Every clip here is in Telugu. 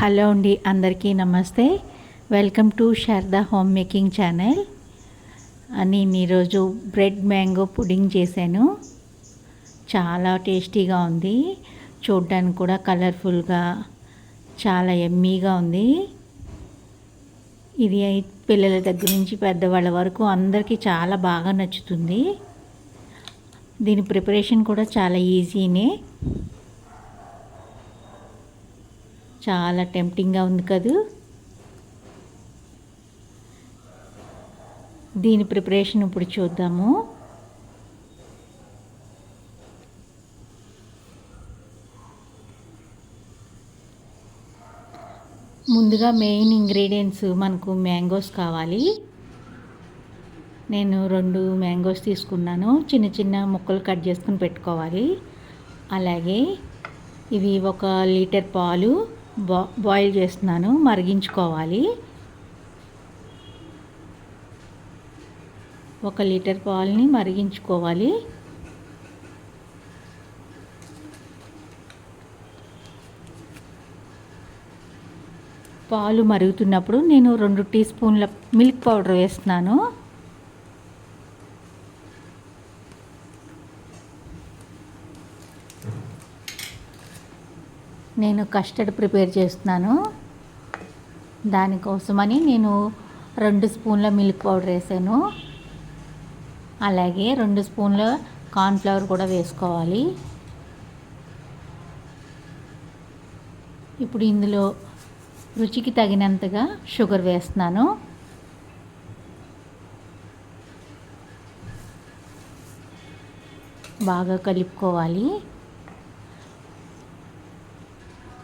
హలో అండి అందరికీ నమస్తే. Welcome to Sharada home making channel నేను ఈరోజు బ్రెడ్ మ్యాంగో పుడింగ్ చేశాను. చాలా టేస్టీగా ఉంది. చూడ్డానికి కూడా కలర్ఫుల్గా చాలా ఎమ్మీగా ఉంది. ఇది పిల్లల దగ్గర నుంచి పెద్దవాళ్ళ వరకు అందరికీ చాలా బాగా నచ్చుతుంది. దీని ప్రిపరేషన్ కూడా చాలా ఈజీనే. చాలా టెంప్టింగ్గా ఉంది కదూ. దీని ప్రిపరేషన్ ఇప్పుడు చూద్దాము. ముందుగా మెయిన్ ఇంగ్రీడియంట్స్ మనకు మ్యాంగోస్ కావాలి. నేను రెండు మ్యాంగోస్ తీసుకున్నాను. చిన్న చిన్న ముక్కలు కట్ చేసుకుని పెట్టుకోవాలి. అలాగే ఇవి ఒక లీటర్ పాలు బా బాయిల్ చేస్తున్నాను మరిగించుకోవాలి. ఒక లీటర్ పాలని మరిగించుకోవాలి. పాలు మరుగుతున్నప్పుడు నేను రెండు టీ స్పూన్ల మిల్క్ పౌడర్ వేస్తున్నాను. నేను కస్టర్డ్ ప్రిపేర్ చేస్తున్నాను. దానికోసమని నేను రెండు స్పూన్ల మిల్క్ పౌడర్ వేసాను. అలాగే రెండు స్పూన్ల కార్న్ఫ్లవర్ కూడా వేసుకోవాలి. ఇప్పుడు ఇందులో రుచికి తగినంతగా షుగర్ వేస్తున్నాను. బాగా కలుపుకోవాలి.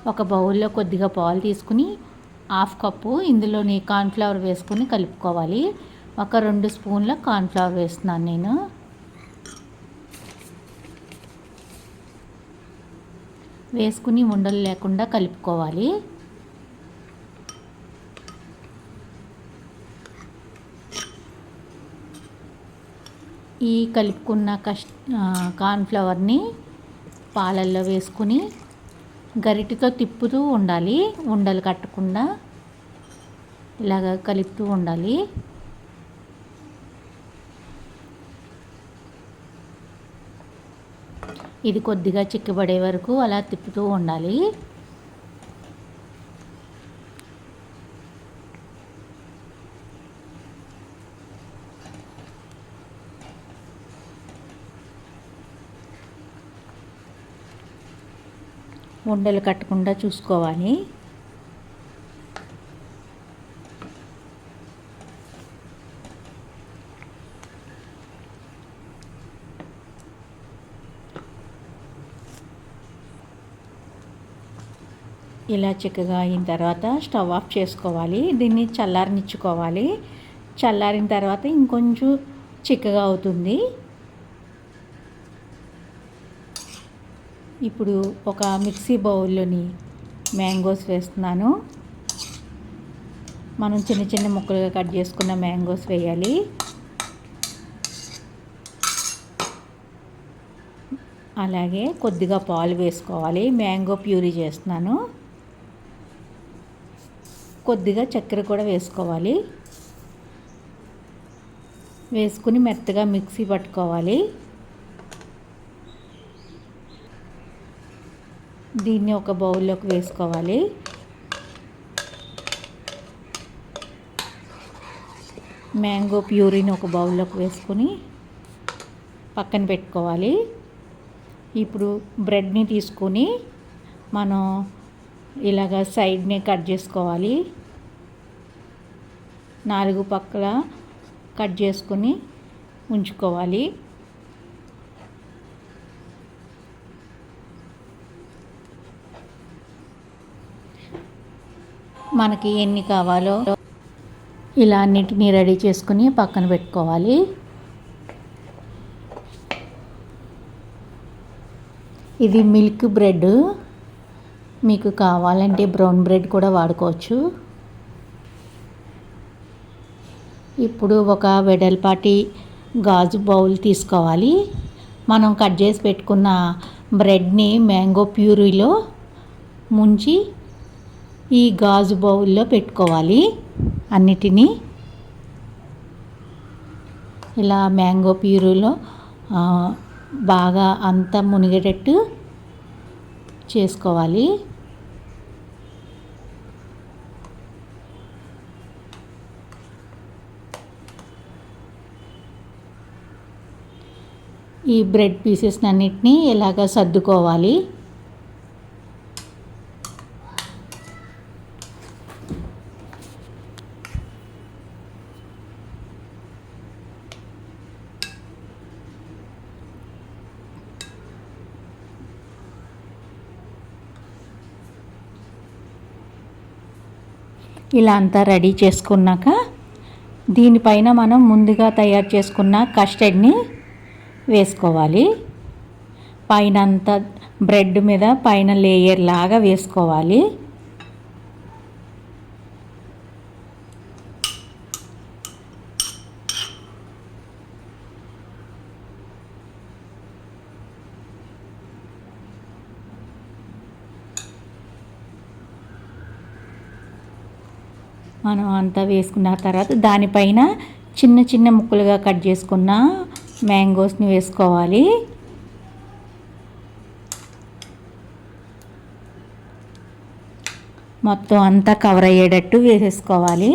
ఒక బౌల్లో కొద్దిగా పాలు తీసుకుని హాఫ్ కప్పు ఇందులోని కార్న్ఫ్లవర్ వేసుకుని కలుపుకోవాలి. ఒక రెండు స్పూన్ల కార్న్ఫ్లవర్ వేస్తున్నాను నేను. వేసుకుని ఉండలు లేకుండా కలుపుకోవాలి. ఈ కలుపుకున్న కష్ కార్న్ఫ్లవర్ని పాలల్లో వేసుకుని గరిటితో తిప్పుతూ ఉండాలి. ఉండలు కట్టకుండా ఇలాగ కలుపుతూ ఉండాలి. ఇది కొద్దిగా చిక్కబడే వరకు అలా తిప్పుతూ ఉండాలి. ఉండలు కట్టకుండా చూసుకోవాలి. ఇలా చిక్కగా అయిన తర్వాత స్టవ్ ఆఫ్ చేసుకోవాలి. దీన్ని చల్లారనిచ్చుకోవాలి. చల్లారిన తర్వాత ఇంకొంచెం చిక్కగా అవుతుంది. ఇప్పుడు ఒక మిక్సీ బౌల్లోని మ్యాంగోస్ వేస్తున్నాను. మనం చిన్న చిన్న ముక్కలుగా కట్ చేసుకున్న మ్యాంగోస్ వేయాలి. అలాగే కొద్దిగా పాలు వేసుకోవాలి. మ్యాంగో ప్యూరీ చేస్తున్నాను. కొద్దిగా చక్కెర కూడా వేసుకోవాలి. వేసుకుని మెత్తగా మిక్సీ పట్టుకోవాలి. దీన్ని ఒక బౌల్లోకి వేసుకోవాలి. మ్యాంగో ప్యూరీని ఒక బౌల్లోకి వేసుకొని పక్కన పెట్టుకోవాలి. ఇప్పుడు బ్రెడ్ని తీసుకొని మనం ఇలాగ సైడ్ని కట్ చేసుకోవాలి. నాలుగు పక్కల కట్ చేసుకొని ఉంచుకోవాలి. మనకి ఎన్ని కావాలో ఇలా అన్నిటినీ రెడీ చేసుకుని పక్కన పెట్టుకోవాలి. ఇది మిల్క్ బ్రెడ్. మీకు కావాలంటే బ్రౌన్ బ్రెడ్ కూడా వాడుకోవచ్చు. ఇప్పుడు ఒక వెడల్పాటి గాజు బౌల్ తీసుకోవాలి. మనం కట్ చేసి పెట్టుకున్న బ్రెడ్ని మ్యాంగో ప్యూరీలో ముంచి ఈ గాజు బౌల్లో పెట్టుకోవాలి. అన్నిటినీ ఇలా మ్యాంగో ప్యూరీలో బాగా అంతా మునిగేటట్టు చేసుకోవాలి. ఈ బ్రెడ్ పీసెస్ అన్నిటినీ ఇలాగ సర్దుకోవాలి. ఇలా అంతా రెడీ చేసుకున్నాక దీనిపైన మనం ముందుగా తయారు చేసుకున్న కస్టర్డ్ని వేసుకోవాలి. పైన అంతా బ్రెడ్ మీద పైన లేయర్ లాగా వేసుకోవాలి. మనం అంతా వేసుకున్న తర్వాత దానిపైన చిన్న చిన్న ముక్కలుగా కట్ చేసుకున్న మ్యాంగోస్ని వేసుకోవాలి. మొత్తం అంతా కవర్ అయ్యేటట్టు వేసేసుకోవాలి.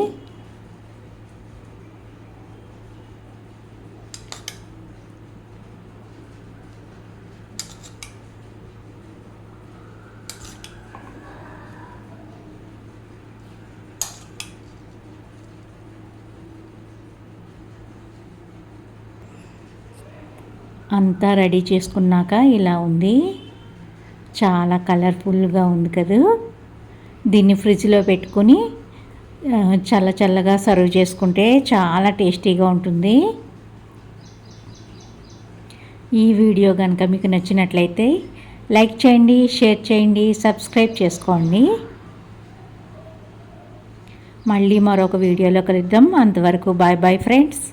అంతా రెడీ చేసుకున్నాక ఇలా ఉంది. చాలా కలర్ఫుల్గా ఉంది కదా. దీన్ని ఫ్రిడ్జ్లో పెట్టుకొని చల్ల చల్లగా సర్వ్ చేసుకుంటే చాలా టేస్టీగా ఉంటుంది. ఈ వీడియో కనుక మీకు నచ్చినట్లయితే లైక్ చేయండి షేర్ చేయండి సబ్స్క్రైబ్ చేసుకోండి. మళ్ళీ మరొక వీడియోలో కలుద్దాం. అంతవరకు బాయ్ బాయ్ ఫ్రెండ్స్.